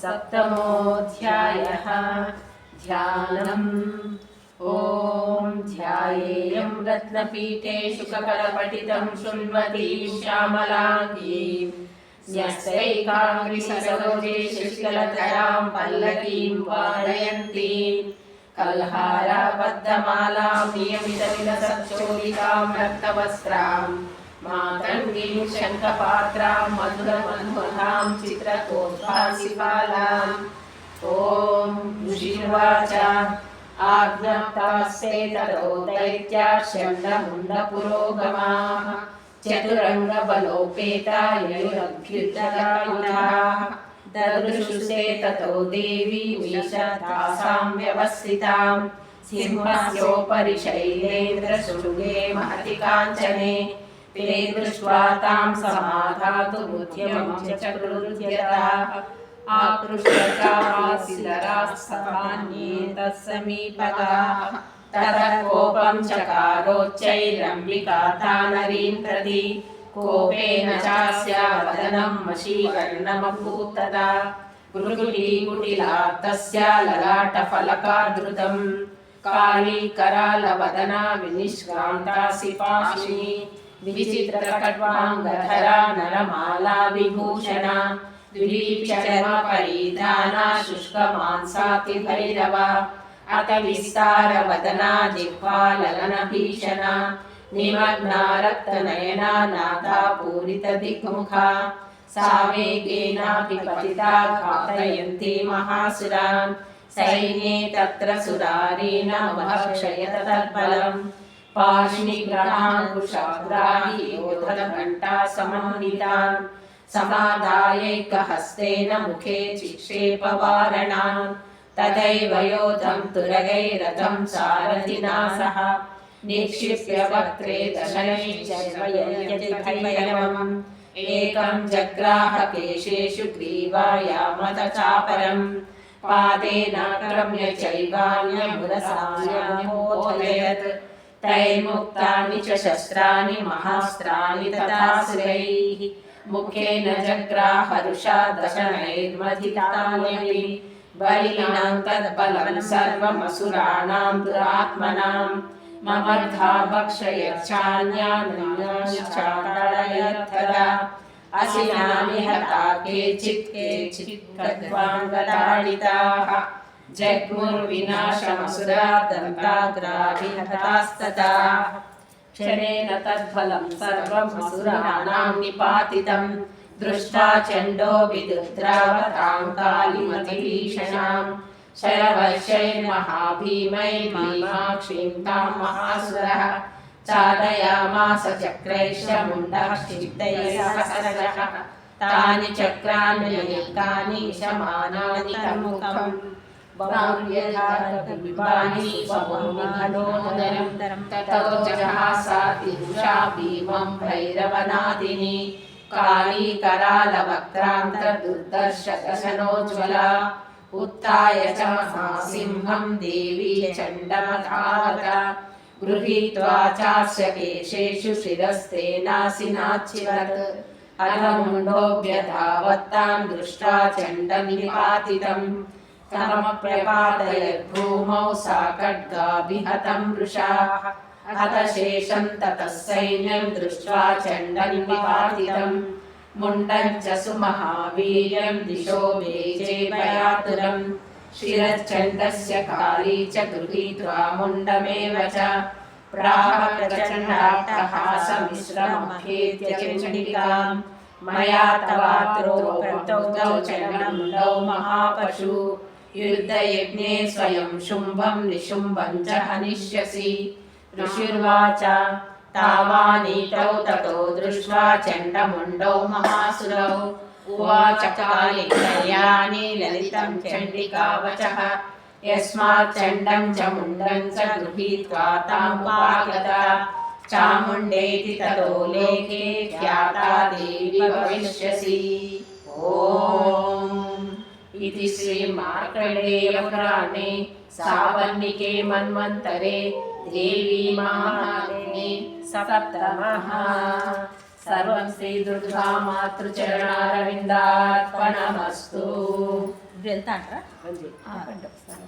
सप्तमोऽध्यायः ध्यानम् ॐ ध्यायेयं रत्नपीठे शुककरपठितं शृण्वतीं श्यामलाङ्गीं न्यस्तैकाङ्ग्रिसरोजे शशिकलतरां पल्लवीं वादयन्तीं कल्हाराबद्धमालां नियमितविलसच्चोलिकां रक्तवस्त्रां मातङ्गीं शङ्खपात्रां मधुरमधुमतां चित्रकोद्भासिबालाम् ॐ ऋषिर्वाच आज्ञप्तास्ते ततो दैत्याशण्डमुण्डपुरोगमाः चतुरङ्गबलोपेता ययुरभ्युदगायुधाः ददृशुस्ते ततो देवी विशतासां व्यवस्थितां सिंहस्योपरि शैलेन्द्रशृङ्गे महति काञ्चने ते दृष्ट्वा तां समाधातुमुद्यमं चक्रुर्यताः आकृष्टकासिलरास्तकान्ये तत्समीपगाः ततः कोपं चकारोच्चैरम्बिका तानरीं प्रति कोपेन चास्या वदनं वशीकर्णमभूत्तदा गुरुकुटीकुटिला तस्या ललाटफलकादृतं काली करालवदना विनिष्क्रान्तासि पाशिनी विचित्रकट्वाङ्गधरा नरमाला विभूषणा द्विलीपचर्मपरिधाना शुष्कमांसातिभैरवा अत विस्तारवदना जिह्वा ललनभीषणा निमग्ना रक्तनयना नाथा पूरितदिग्मुखा सा वेगेनापि पतिता घातयन्ती महासुरान् सैन्ये तत्र सुरारीणमभक्षयत तत्फलम् पार्ष्णिग्रहाङ्कुशाग्राहि योधघण्टा समन्वितान् समादायैकहस्तेन मुखे चिक्षेपवारणान् तदैव योधं तुरगैरथं सारथिना सह निक्षिप्य वक्त्रे दशनैश्चैवयजभैरवम् एकं जग्राह केशेषु ग्रीवायामथ चापरम् पादेनाक्रम्य चैवान्यमुरसान्यमोदयत् तैर्मुक्तानि च शस्त्राणि महास्त्राणि तथासुरैः मुखेन जग्राहरुषा दशनैर्मथितान्यपि बलिनां तद्बलं सर्वमसुराणां दुरात्मनां ममर्धा भक्षयच्छान्यान्यश्चाटयत्तदा असिनानि हता केचित् केचित् खड्वाङ्गताडिताः जग्मुर्विनाशमसुरा दन्ताग्राभिहतास्तदा क्षणेन तद्फलं सर्वमसुराणां निपातितं दृष्टा चण्डो विदुद्रावतां कालिमतिभीषणां शरवर्षैर्महाभीमैर्भीमाक्षीं तां महासुरः चालयामास चक्रैश्च मुण्डः क्षिप्तैः तानि चक्राण्यनेकानि शमानानि तन्मुखम् बाहुल्यधारविपानि स्वमुनिघटोदरं ततो जहासातिरुषा भीमं भैरवनादिनी काली करालवक्त्रान्तर्दुर्दर्शदशनोज्ज्वला उत्थाय च महासिंहं देवी चण्डमधावत गृहीत्वा चास्य केशेषु शिरस्तेनासिनाच्छिवत् अधमुण्डोऽभ्यधावत्तां दृष्ट्वा चण्डनिपातितम् तमप्रपादयद्भूमौ सा खड्गाभिहतं वृषाः अथ शेषं ततः सैन्यं दृष्ट्वा चण्डनिपातितम् मुण्डं च सुमहावीर्यं दिशो मेजे भयातुरम् शिरश्चण्डस्य काली च गृहीत्वा मुण्डमेव च प्राह प्रचण्डाट्टहासमिश्रमभ्येत्य चण्डिकाम् मया तवात्रो प्रतौ चण्डमुण्डौ महापशु युद्धयज्ञे स्वयं शुम्भं निशुम्भं च हनिष्यसि ऋषिर्वाच तावानीतौ ततो दृष्ट्वा चण्डमुण्डौ महासुरौ उवाच काली कल्याणि ललितं चण्डिकावचः यस्मात् चण्डं च मुण्डं च गृहीत्वा तामुपागता चामुण्डेति ततो लेखे ख्याता देवी भविष्यसि ॐ इति श्रीमार्कण्डेयपुराणे सावर्णिके मन्वन्तरे देवी महात्म्ये सप्तमः सर्वं श्रीदुर्गा मातृचरणारविन्दार्पणमस्तु ఇప్పుడు వెళ్తా అంటారా అంజలి ఆపండి ఒకసారి